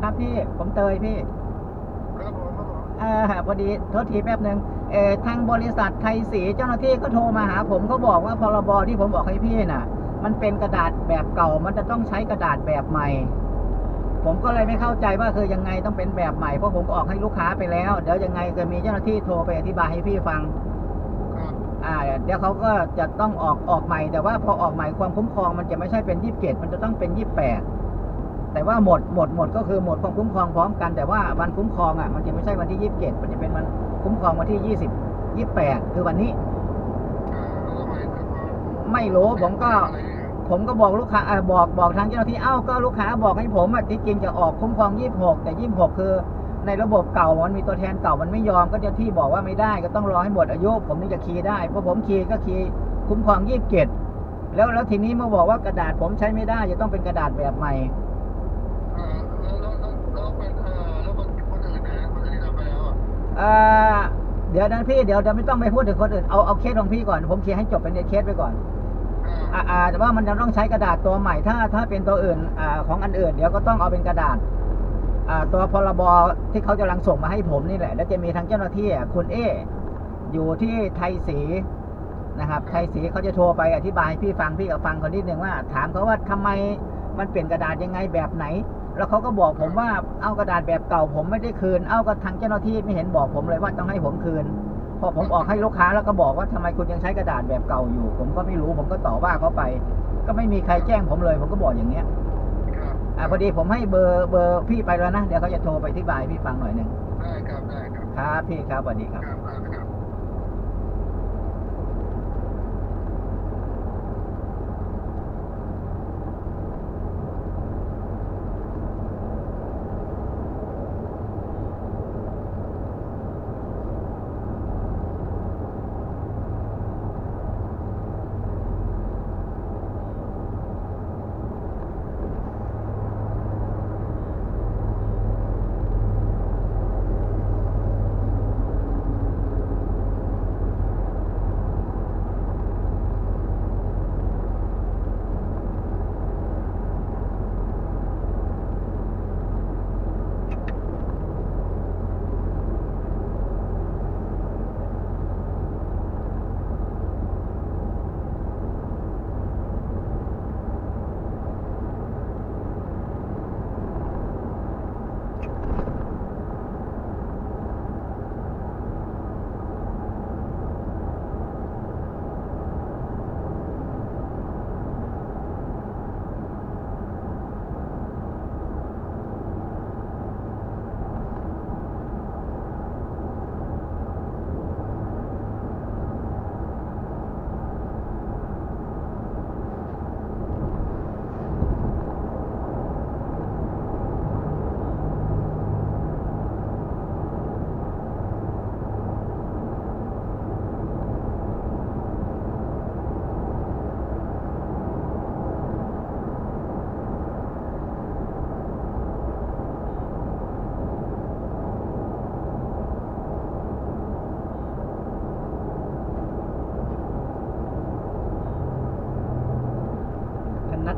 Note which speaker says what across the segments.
Speaker 1: ครับพี่ครับพี่ ผมเตยพี่
Speaker 2: ครับผมครับผม
Speaker 1: เออพอดีโทษทีแป๊บหนึ่งเออทางบริษัทไทยสีเจ้าหน้าที่ก็โทรมาหาผมเขาบอกว่าพรบที่ผมบอกให้พี่น่ะ มันเป็นกระดาษแบบเก่า มันจะต้องใช้กระดาษแบบใหม่ ผมก็เลยไม่เข้าใจว่าคือยังไงต้องเป็นแบบใหม่เพราะผมก็ออกให้ลูกค้าไปแล้ว เดี๋ยวยังไงจะมีเจ้าหน้าที่โทรไปอธิบายให้พี่ฟัง
Speaker 2: ครับ
Speaker 1: อ่าเดี๋ยวเขาก็จะต้องออกออกใหม่ แต่ว่าพอออกใหม่ความคุ้มครองมันจะไม่ใช่เป็นยี่สิบเจ็ดมันจะต้องเป็นยี่สิบแปด แต่ว่าหมดหมดหมดก็คือหมดความคุ้มครองพร้อมกัน แต่ว่าวันคุ้มครองอะมันจะไม่ใช่วันที่ยี่สิบเจ็ดมันจะเป็นวันคุ้มครองวันที่ยี่สิบยี่สิบแปดคือวันนี้
Speaker 2: ไม่รู้
Speaker 1: ผมก็ ผมก็บอกลูกค้าอ่าบอกบอกทางเจ้าหน้าที่เอ้าก็ลูกค้าบอกให้ผมอะที่จริงจะออกคุ้มครองยี่สิบหกแต่ยี่สิบหกคือในระบบเก่ามันมีตัวแทนเก่ามันไม่ยอมก็เจ้าที่บอกว่าไม่ได้ก็ต้องรอให้หมดอายุผมถึงจะคีย์ได้เพราะผมคีย์ก็คีย์คุ้มครองยี่สิบเจ็ดแล้วแล้วทีนี้มาบอกว่ากระดาษผมใช้ไม่ได้จะต้องเป็นกระดาษแบบใหม่
Speaker 2: เอ่อ
Speaker 1: เดี๋ยวนั้นพี่เดี๋ยวเดี๋ยวไม่ต้องไปพูดถึงคนอื่น เอาเอาเคสของพี่ก่อน ผมเคลียร์ให้จบเป็นในเคสไปก่อน
Speaker 2: อ่า
Speaker 1: อ่าอ่าแต่ว่ามันจะต้องใช้กระดาษตัวใหม่ถ้าถ้าเป็นตัวอื่นอ่าของอันอื่น เดี๋ยวก็ต้องเอาเป็นกระดาษอ่าตัวพรบที่เขากำลังส่งมาให้ผมนี่แหละ แล้วจะมีทางเจ้าหน้าที่อะคุณเออยู่ที่ไทยศรีนะครับไทยศรีเขาจะโทรไปอธิบายให้พี่ฟังพี่ก็ฟังเขานิดนึงว่า ถามเขาว่าทำไมมันเปลี่ยนกระดาษยังไงแบบไหน แล้วเขาก็บอกผมว่าเอากระดาษแบบเก่า ผมไม่ได้คืน เอาก็ทางเจ้าหน้าที่ไม่เห็นบอกผมเลยว่าต้องให้ผมคืน พอผมออกให้ลูกค้าแล้วก็บอกว่าทำไมคุณยังใช้กระดาษแบบเก่าอยู่ ผมก็ไม่รู้ผมก็ต่อว่าเขาไป ก็ไม่มีใครแจ้งผมเลย ผมก็บอกอย่างเงี้ย
Speaker 2: ครับ
Speaker 1: อ่าพอดีผมให้เบอร์เบอร์พี่ไปแล้วนะเดี๋ยวเขาจะโทรไปอธิบายให้พี่ฟังหน่อยหนึ่ง
Speaker 2: ได้ครับได้ครับ
Speaker 1: ครับพี่ครับสวัสดีครับ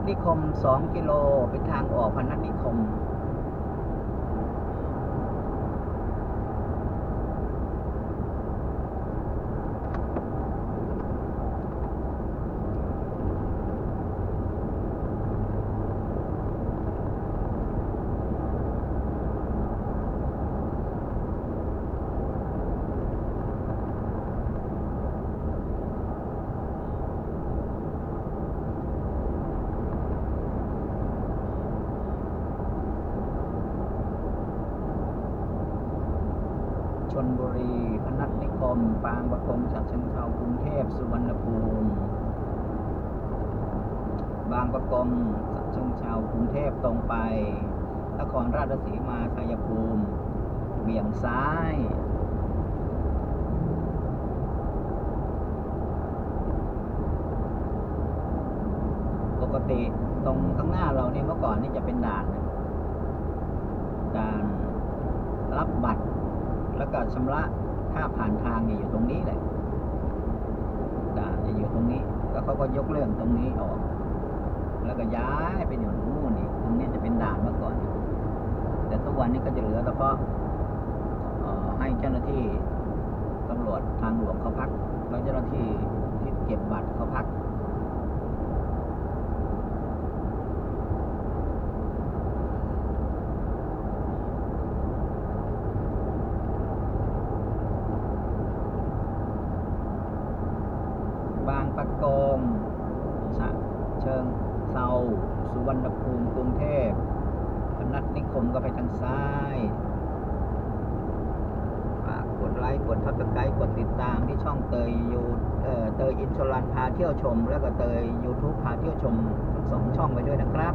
Speaker 1: นิคมสองกิโล เป็นทางออกพนัสนิคม ชนบุรี พนัสนิคม ปางประกงฉะเชิงเทรากรุงเทพ สุวรรณภูมิ บางประกงฉะเชิงเทรากรุงเทพตรงไป นครราชสีมาชัยภูมิ เบี่ยงซ้ายปกติตรงข้างหน้าเราเนี่ยเมื่อก่อนนี่จะเป็นด่าน ด่านรับบัตร แล้วก็ชำระค่าผ่านทางเนี่ยอยู่ตรงนี้แหละด่านจะอยู่ตรงนี้ แล้วเขาก็ยกเรื่องตรงนี้ออก แล้วก็ย้ายไปอยู่นู่นอีกตรงนี้จะเป็นด่านเมื่อก่อน แต่ทุกวันนี้ก็จะเหลือเฉพาะให้เจ้าหน้าที่ตำรวจทางหลวงเขาพัก แล้วเจ้าหน้าที่ที่เก็บบัตรเขาพัก บางปะกงฉะ เชิงเซาสุวรรณภูมิกรุงเทพพนัสนิคมก็ไปทางซ้ายฝากกดไลค์กดทับสไครต์กดติดตามที่ช่องเตยยูเตยอินชลันพาเที่ยวชม แล้วก็เตย YouTube พาเที่ยวชมทั้งสองช่องไปด้วยนะครับ